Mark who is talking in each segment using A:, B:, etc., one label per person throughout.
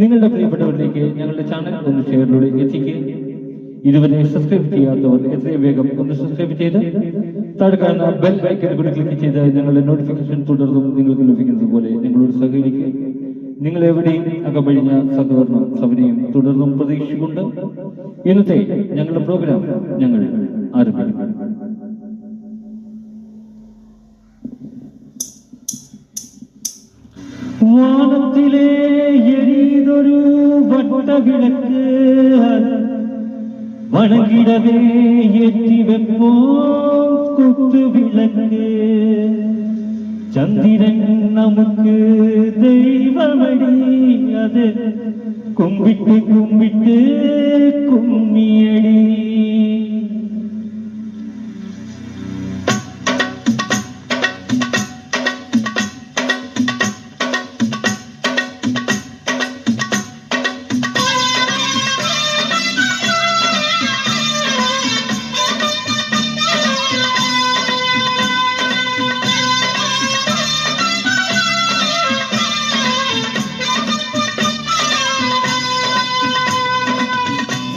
A: നിങ്ങളുടെ പ്രിയപ്പെട്ടവരിലേക്ക് ഞങ്ങളുടെ ചാനൽ ഒന്ന് ഷെയറിലൂടെ എത്തിക്കുക. ഇതുവരെ സബ്സ്ക്രൈബ് ചെയ്യാത്തവർ എത്രയും വേഗം ഒന്ന് സബ്സ്ക്രൈബ് ചെയ്ത് താഴെ ബെൽ ഐക്കൺ കൂടി ക്ലിക്ക് ചെയ്ത് ഞങ്ങളുടെ നോട്ടിഫിക്കേഷൻ തുടർന്നും നിങ്ങൾക്ക് ലഭിക്കുന്നത് പോലെ ഞങ്ങളോട് സഹകരിക്കുക. നിങ്ങൾ എവിടെയും അകമഴിഞ്ഞ സഹകരണം സൗകര്യം തുടർന്നും പ്രതീക്ഷിച്ചുകൊണ്ട് ഇന്നത്തെ ഞങ്ങളുടെ പ്രോഗ്രാം ഞങ്ങൾ ആരംഭിക്കുന്നു. വാനത്തിലെ விளக்கு வணங்கிடவே ஏற்றி வைப்போம் குத்து விளக்கு. சந்திரன் நமக்கு தெய்வமடி அது கும்பிட்டு கும்பிட்டு கும்மியடி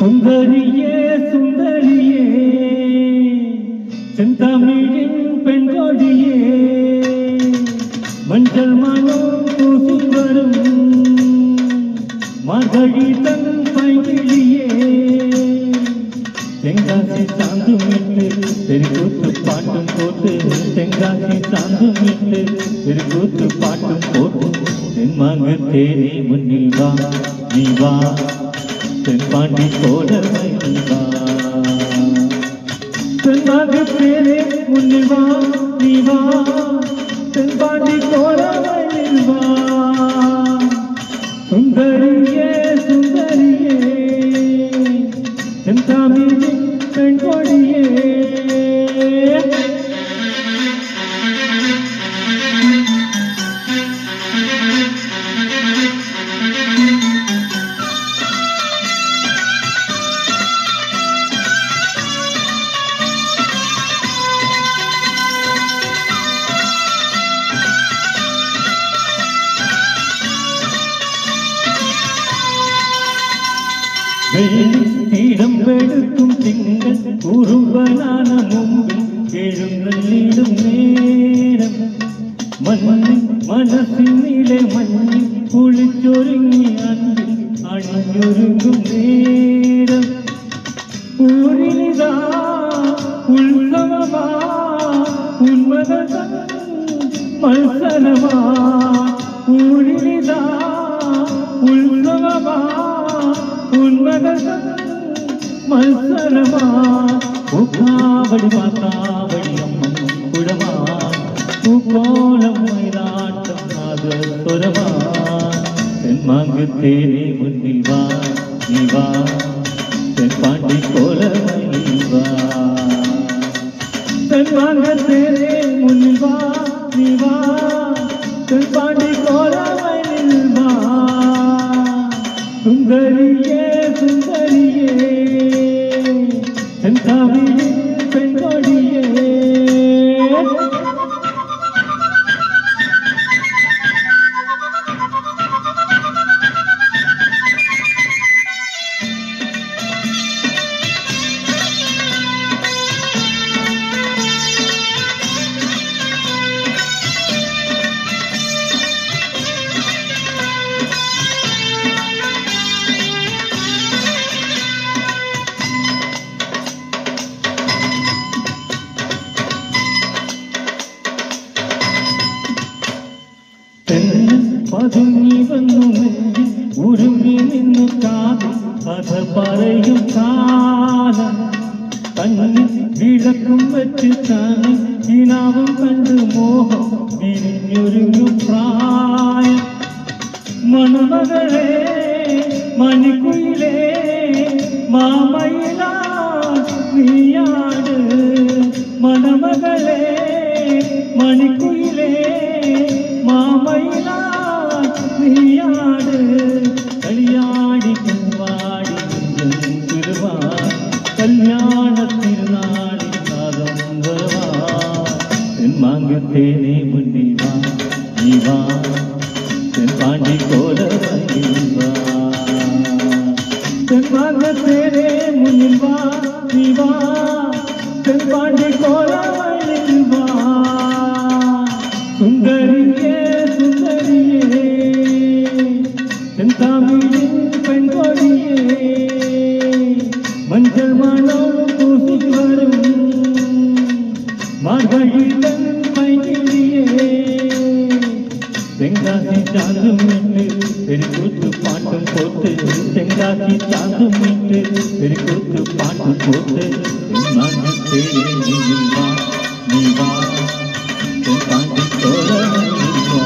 A: சுந்தரியே சுந்தரியே. செந்தமிழின் பெண்கொடியே. மஞ்சள் மனம் பூசி வரும். மார்கழி தன் பைகிழியே தெங்காசி சாந்தும் விட்டு தெருக்கூத்து பாட்டும் போட்டு. தெங்காசி சாந்தும் விட்டு தெருக்கூத்து பாட்டும் போட்டு. தென்மாங்க தேனே முன்னில் வா நீ வா. பெண்பாண்டி போல வைவா பெண்பாண்டி பேரே முன்னில் வா വെളുക്കും തിങ്കൾ കുറുമ്പനാന മുമ്പിൽ എഴുന്നള്ളിടും നേരം മണ്ണിൽ മനസ്സിനിലെ മഞ്ഞിൽ കുളിച്ചൊരുങ്ങി അൻപിൽ അണിഞ്ഞൊരുങ്ങും നേരം ഊരിലിതാ ഉത്സവമാ ഉന്മത മത്സരമാ ഊരിലിതാ ഉത്സവമാ உன்மகள் மல்சரமா உப்பாவடி பார்த்தாவடி அம்மன் குடமா பூக்கோலம் மயிலாட்டம் அது துறவா தென்மாங்கு தேனே முன்னில் வா நீ போல நீ வா. சுந்தரியே சுந்தரியே. செந்தாவியே பெண்கொடியே കഥ പറയും കാലം. കണ്ണിൽ വിളക്കും വെച്ച് താനും ഇനാവും കണ്ട് മോഹം വിരിഞ്ഞൊരുങ്ങും പ്രായം. മണമകളെ മണിക്കുയിലേ മാമയിലാ നീയാട്. മണമകളെ മണിക്കുയിലേ മാമയിലാ നീയാട്. பார்த்தேனே முன்னிவா நீவா தென்பாண்டி போல தென்பாண்டத்தேனே முன்னிவா நீவா தென்பாண்டி போல சுந்தரியே சுந்தரியே தென் தமிழின் பெண் கொடியே மஞ்சள் மணம் பூசி வரும். மார்கழி போட்டு செங்காசி தாங்கு மீட்டு பெருக்கோட்டு பாட்டு போட்டு மனத்தே நீ வா நீ வா தாண்டி தோழ நீ வா